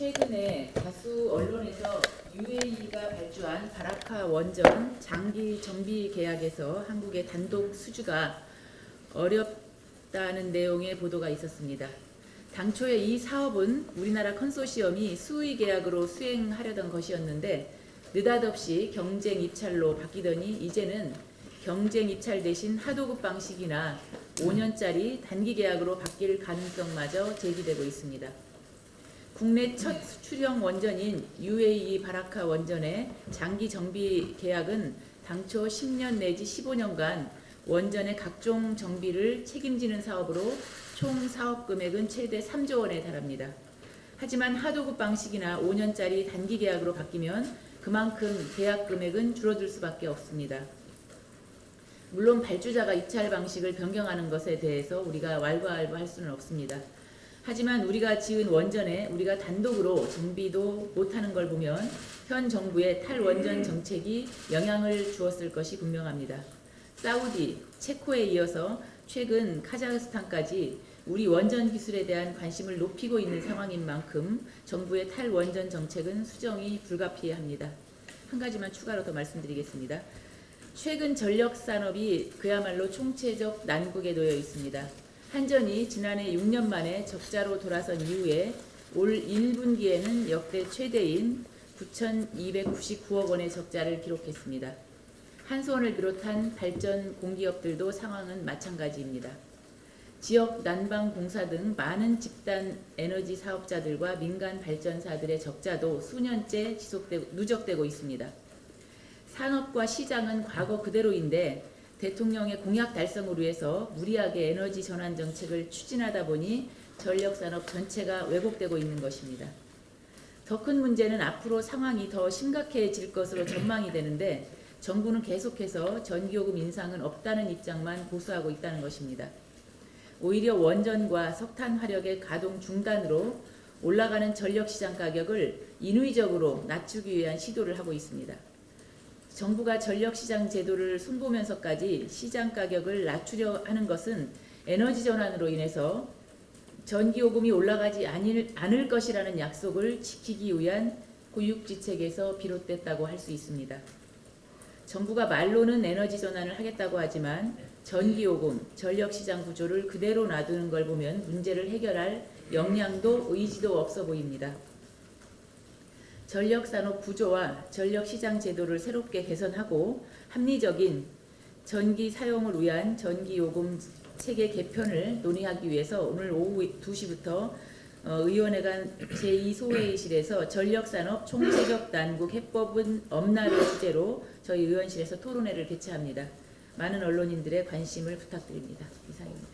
최근에 다수 언론에서 UAE가 발주한 바라카 원전 장기 정비 계약에서 한국의 단독 수주가 어렵다는 내용의 보도가 있었습니다. 당초에 이 사업은 우리나라 컨소시엄이 수의 계약으로 수행하려던 것이었는데 느닷없이 경쟁 입찰로 바뀌더니 이제는 경쟁 입찰 대신 하도급 방식이나 5년짜리 단기 계약으로 바뀔 가능성마저 제기되고 있습니다. 국내 첫 수출형 원전인 UAE 바라카 원전의 장기 정비 계약은 당초 10년 내지 15년간 원전의 각종 정비를 책임지는 사업으로 총 사업 금액은 최대 3조 원에 달합니다. 하지만 하도급 방식이나 5년짜리 단기 계약으로 바뀌면 그만큼 계약 금액은 줄어들 수밖에 없습니다. 물론 발주자가 입찰 방식을 변경하는 것에 대해서 우리가 왈가왈부할 수는 없습니다. 하지만 우리가 지은 원전에 우리가 단독으로 정비도 못하는 걸 보면 현 정부의 탈원전 정책이 영향을 주었을 것이 분명합니다. 사우디, 체코에 이어서 최근 카자흐스탄까지 우리 원전 기술에 대한 관심을 높이고 있는 상황인 만큼 정부의 탈원전 정책은 수정이 불가피합니다. 한 가지만 추가로 더 말씀드리겠습니다. 최근 전력 산업이 그야말로 총체적 난국에 놓여 있습니다. 한전이 지난해 6년 만에 적자로 돌아선 이후에 올 1분기에는 역대 최대인 9,299억 원의 적자를 기록했습니다. 한수원을 비롯한 발전 공기업들도 상황은 마찬가지입니다. 지역 난방 공사 등 많은 집단 에너지 사업자들과 민간 발전사들의 적자도 수년째 지속되고 누적되고 있습니다. 산업과 시장은 과거 그대로인데 대통령의 공약 달성을 위해서 무리하게 에너지 전환 정책을 추진하다 보니 전력 산업 전체가 왜곡되고 있는 것입니다. 더 큰 문제는 앞으로 상황이 더 심각해질 것으로 전망이 되는데 정부는 계속해서 전기요금 인상은 없다는 입장만 고수하고 있다는 것입니다. 오히려 원전과 석탄 화력의 가동 중단으로 올라가는 전력 시장 가격을 인위적으로 낮추기 위한 시도를 하고 있습니다. 정부가 전력 시장 제도를 손보면서까지 시장 가격을 낮추려 하는 것은 에너지 전환으로 인해서 전기 요금이 올라가지 않을, 것이라는 약속을 지키기 위한 고육지책에서 비롯됐다고 할 수 있습니다. 정부가 말로는 에너지 전환을 하겠다고 하지만 전기 요금, 전력 시장 구조를 그대로 놔두는 걸 보면 문제를 해결할 역량도 의지도 없어 보입니다. 전력 산업 구조와 전력 시장 제도를 새롭게 개선하고 합리적인 전기 사용을 위한 전기 요금 체계 개편을 논의하기 위해서 오늘 오후 2시부터 어, 의원회 간 제2소회의실에서 전력산업 총체적 난국 해법은 없나를 주제로 저희 의원실에서 토론회를 개최합니다. 많은 언론인들의 관심을 부탁드립니다. 이상입니다.